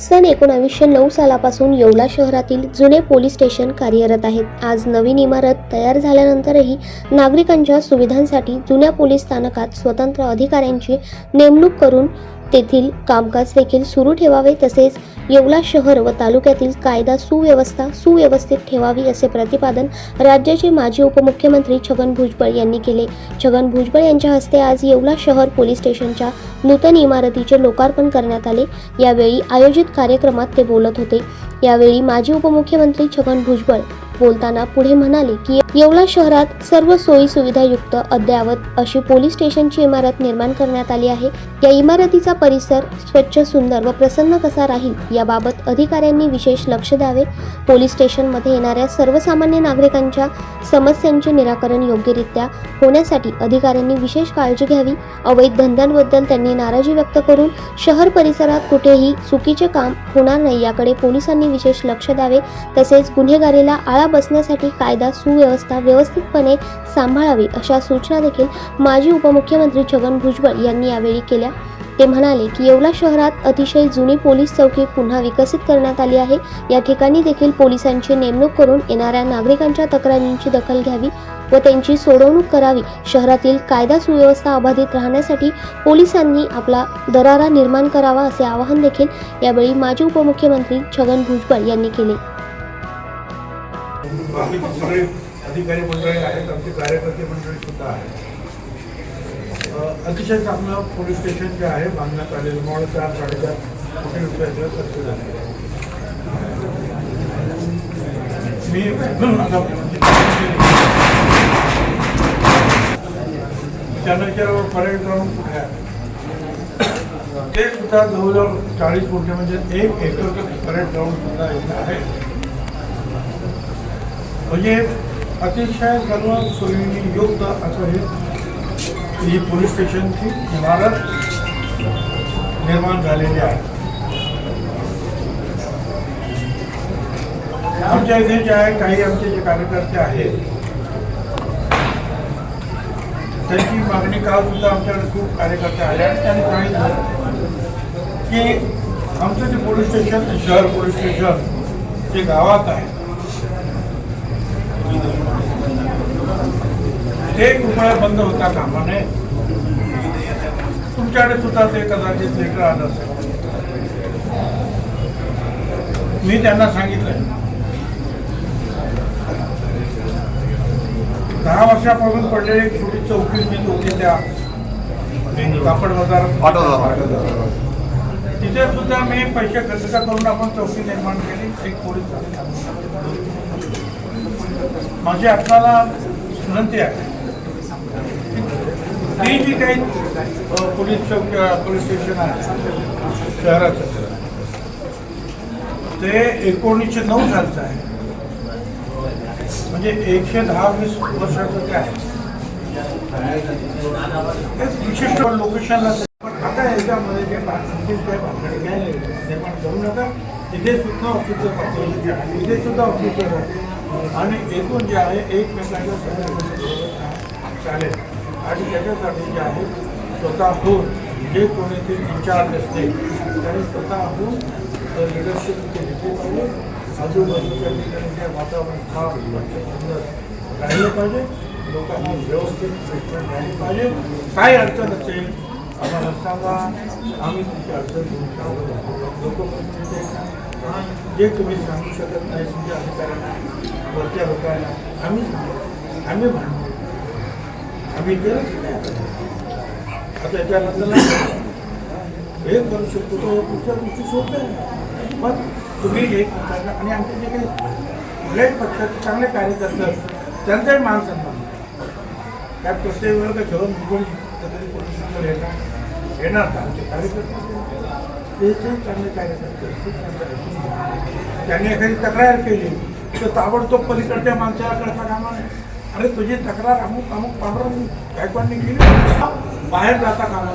सन एकोणावीसशे नऊ सालापासून येवला शहरातील जुने पोलीस स्टेशन कार्यरत आहेत. आज नवीन इमारत तयार झाल्यानंतरही नागरिकांच्या सुविधांसाठी जुन्या पोलीस स्थानकात स्वतंत्र अधिकाऱ्यांची नेमणूक करून तेथील कामकाज देखील सुरू ठेवावे तसेच येवला शहर व तालुक्यातील कायदा सुव्यवस्था सुव्यवस्थित ठेवावी असे प्रतिपादन राज्याचे माजी उपमुख्यमंत्री छगन भुजबळ यांनी केले. छगन भुजबळ यांच्या हस्ते आज येवला शहर पोलीस स्टेशनच्या नूतन इमारतीचे लोकार्पण करण्यात आले. यावेळी आयोजित कार्यक्रमात ते बोलत होते. यावेळी माजी उपमुख्यमंत्री छगन भुजबळ बोलताना पुढे म्हणाले की येवला शहरात सर्व सोयी सुविधायुक्त अद्ययावत अशी पोलीस स्टेशनची इमारत निर्माण करण्यात आली आहे. या इमारतीचा परिसर स्वच्छ सुंदर व प्रसन्न कसा राहील याबाबत अधिकाऱ्यांनी विशेष लक्ष द्यावे. पोलीस स्टेशनमध्ये येणाऱ्या सर्वसामान्य नागरिकांच्या समस्यांचे निराकरण योग्यरित्या होण्यासाठी अधिकाऱ्यांनी विशेष काळजी घ्यावी. अवैध धंद्यांबद्दल त्यांनी नाराजी व्यक्त करून शहर परिसरात कुठेही चुकीचे काम होणार नाही याकडे पोलिसांनी विशेष लक्ष द्यावे. तसेच गुन्हेगारीला आळा बसण्यासाठी कायदा सुव्यवस्था व्यवस्थितपणे सांभाळावी अशा सूचना देखील माजी उपमुख्यमंत्री छगन भुजबळ यांनी यावेळी केल्या. ते म्हणाले की येवला शहरात अतिशय जुनी पोलीस चौकी पुन्हा विकसित करण्यात आली आहे. या ठिकाणी देखील पोलिसांची नेमणूक करून येणाऱ्या नागरिकांच्या तक्रारींची दखल घ्यावी व त्यांची सोडवणूक करावी. शहरातील कायदा सुव्यवस्था अबाधित राहण्यासाठी पोलिसांनी आपला दरारा निर्माण करावा असे आवाहन देखील यावेळी माजी उपमुख्यमंत्री छगन भुजबळ यांनी केले. बाकी सगळे अधिकारी मंडळी आहेत आमचे कार्यकर्ते मंडळी सुद्धा आहेत. अतिशय चांगलं पोलीस स्टेशन जे आहे बांधण्यात आलेलं मॉड चार साडेचार कोटी रुपयाचं खर्च झाले मी त्यानंतर परेड ग्राउंड कुठे आहे. ते सुद्धा जवळजवळ चाळीस कोटी म्हणजे एक एकरचं परेड ग्राउंड सुद्धा इथे आहे. म्हणजे अतिशय सर्व सोयींनी योग्य असं हे ही पोलीस स्टेशनची इमारत निर्माण झालेली आहे. आमच्या इथे जे आहे काही आमचे जे कार्यकर्ते आहेत त्यांची मागणी काल सुद्धा आमच्याकडे खूप कार्यकर्ते आले आणि त्यांनी सांगितलं की आमचं जे पोलीस स्टेशन शहर पोलीस स्टेशन जे गावात आहे ते कृपया बंद होता कामा नये. तुमच्याकडे सुद्धा ते कदाचित लेटर आलं असेल. मी त्यांना सांगितलंय. दहा वर्षापासून पडलेली एक छोटी चौकी जी होती त्या कापड बाजार तिथे सुद्धा मी पैसे खर्च करून आपण चौकी निर्माण केली. एक पोलीस माझी आपल्याला विनंती आहे. ती जी काही पोलीस चौक पोलीस स्टेशन आहे शहराचं ते एकोणीसशे नऊ सालचं आहे. म्हणजे एकशे दहा वीस वर्षाचं ते आहे. एक विशिष्ट लोकेशनला पण आता याच्यामध्ये जे बाकीचे काही भानगडी काय निर्माण करू नका. तिथे सुद्धा ऑफिसर पाठवले तिथे सुद्धा ऑफिसर आहे. आणि एकूण जे आहे एकमेकांच्या सहकार्याने चालेल. आणि त्याच्यासाठी जे आहे स्वतःहून जे कोणी ते इन्चार्ज असते त्यांनी स्वतःहून लिडरशिप केली पाहिजे. आजूबाजूच्या ठिकाणी जे वातावरण छान स्वच्छ सुंदर राहिलं पाहिजे. लोकांना व्यवस्थित ट्रीटमेंट राहिली पाहिजे. काय अडचण असेल आम्हाला सांगा. आम्ही तुमची अडचण घेऊन टाकू लोक जे तुम्ही सांगू शकत नाही तुमच्या अधिकाऱ्यांना करायला आम्ही आम्ही म्हणू. आम्ही केलंच नाही आता. आता याच्याबद्दल हे करू शकतो तो पुढच्या गोष्टी सोपे पण तुम्ही हे करता आणि आमचे जे काही कुठल्याही पक्षाचे चांगले कार्यकर्ते असतात त्यांचाही मान सन्मान त्या प्रत्येक वेळेला काही जेवण बिघडून कधी पोलिसांवर येणार येणार का? आमचे कार्यकर्ते ते चांगले कार्यकर्ते असतील त्यांनी एखादी तक्रार केली तर ताबडतोब पलीकडच्या माणसाला कळता कामा नये. अरे तुझी तक्रार अमुक अमुक पांढरा गायकवाडने केली. बाहेर जाता कामा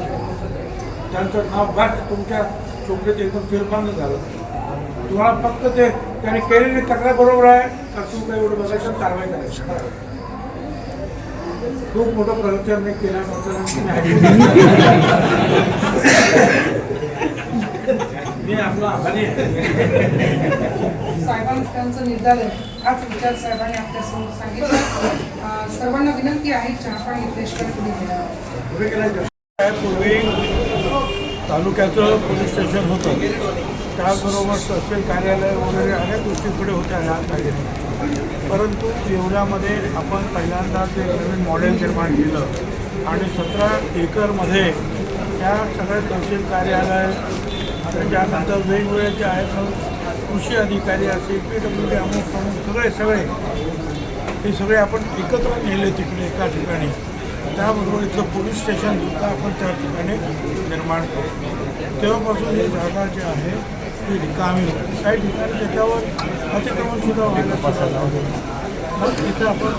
त्यांचं नाव गाठ तुमच्या चोपडीत एकदम फिरफान झालं. तुम्हाला फक्त ते त्याने केलेली तक्रार बरोबर आहे. तर तू काही एवढं बघायचं कारवाई करायची. खूप मोठं प्रवचन नाही केल्यानंतर मी आपला आभारी साहेबांचं विचार साहेबांनी आपल्यासमोर सांगितला. सर्वांना विनंती आहे चहापान पूर्वी तालुक्याचं पोलीस स्टेशन होतं. त्याचबरोबर तहसील कार्यालय वगैरे अनेक गोष्टी पुढे होत्या ह्या काही परंतु येवल्यामध्ये आपण पहिल्यांदा ते नवीन मॉडेल निर्माण केलं. आणि सतरा एकरमध्ये त्या सगळ्या तहसील कार्यालय त्याच्यानंतर त्यानंतर वेगवेगळे जे आहेत कृषी अधिकारी असतील पी डब्ल्यू डी अमुक प्रमुख सगळे सगळे हे सगळे आपण एकत्र नेले तिकडे एका ठिकाणी. त्याबरोबर इथलं पोलीस स्टेशनसुद्धा आपण त्या ठिकाणी निर्माण केलं. तेव्हापासून ही जागा जी आहे ती रिकामी काही ठिकाणी त्याच्यावर अतिक्रमणसुद्धा व्हायला सुरुवात मग इथं आपण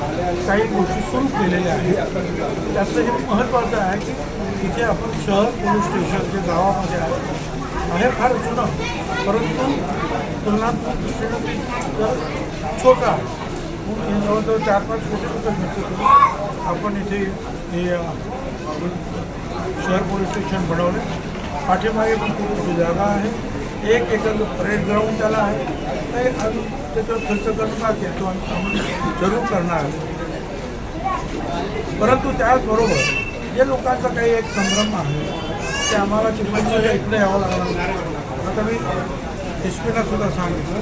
काही गोष्टी सुरू केलेल्या आहेत. त्यातलं हे महत्त्वाचं आहे की इथे आपण शहर पोलीस स्टेशन जे गावामध्ये आहे आहे फार जुनं परंतु तुलनात्मक दृष्टीने ते छोटं आहे. मग हे जवळजवळ चार पाच कोटी रुपये खर्च आपण इथे हे शहर पोलीस स्टेशन बनवले. पाठीमागे पण खूप मोठी जागा आहे. एक एकर परेड ग्राउंड त्याला आहे. ते अजून त्याच्यावर खर्च करणं बाकी आहे. तो आम्ही जरूर करणार आहे. परंतु त्याचबरोबर जे लोकांचा काही एक संभ्रम आहे. ते आम्हाला चिपळूणच्या इकडे यावं लागणार आता मी एस पीला सुद्धा सांगितलं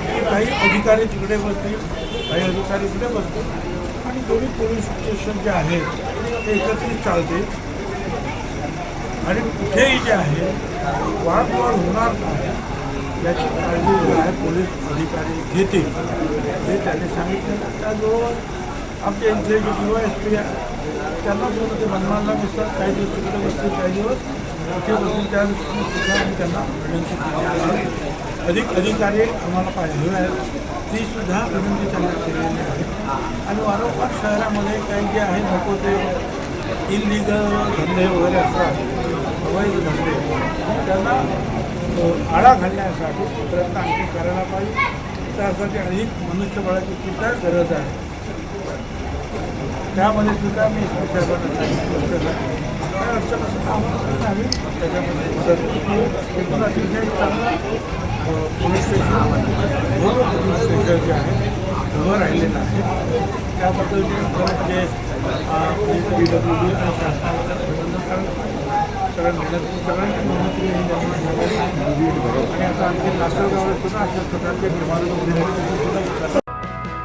की काही अधिकारी तिकडे बसतील काही अधिकारी इकडे बसतील. आणि दोन्ही पोलीस स्टेशन जे आहेत ते एकत्रित चालतील. आणि कुठेही जे आहे वारंवार होणार नाही याची काळजी आहे पोलीस अधिकारी घेतील. हे त्यांनी सांगितलं. त्याचबरोबर आमचे इथले जे युवा एस पी आहे त्यांना सुद्धा ते बनवायला दिसतात काही दिवस तिकडे बसतील काही दिवस तिथे बसून त्या दृष्टीने सुद्धा आम्ही त्यांना विनंती आहे अधिक अधिकारी आम्हाला पाहिजे आहेत ती सुद्धा विनंती त्यांना केलेली आहे. आणि वारंवार शहरामध्ये काही जे आहे नको ते इलिगल धंदे वगैरे असतात अवैध धंदे त्यांना आळा घालण्यासाठी प्रयत्न आणखी करायला पाहिजे. त्यासाठी अधिक मनुष्यबळाची सुद्धा गरज आहे. त्यामध्ये सुद्धा मी साहेबांना सांगितलं त्या आम्ही. त्याच्यामध्ये एकूण अतिशय पोलीस स्टेशन भव्य पोलीस स्टेशन जे आहे उभं राहिलेलं आहे. त्याबद्दल जे खरं म्हणजे पी डब्ल्यू डी आणि शासनाला अभिनंदन सगळ्यांची आणि आता आणखी लासलगावला सुद्धा अशा प्रकारचे निर्माण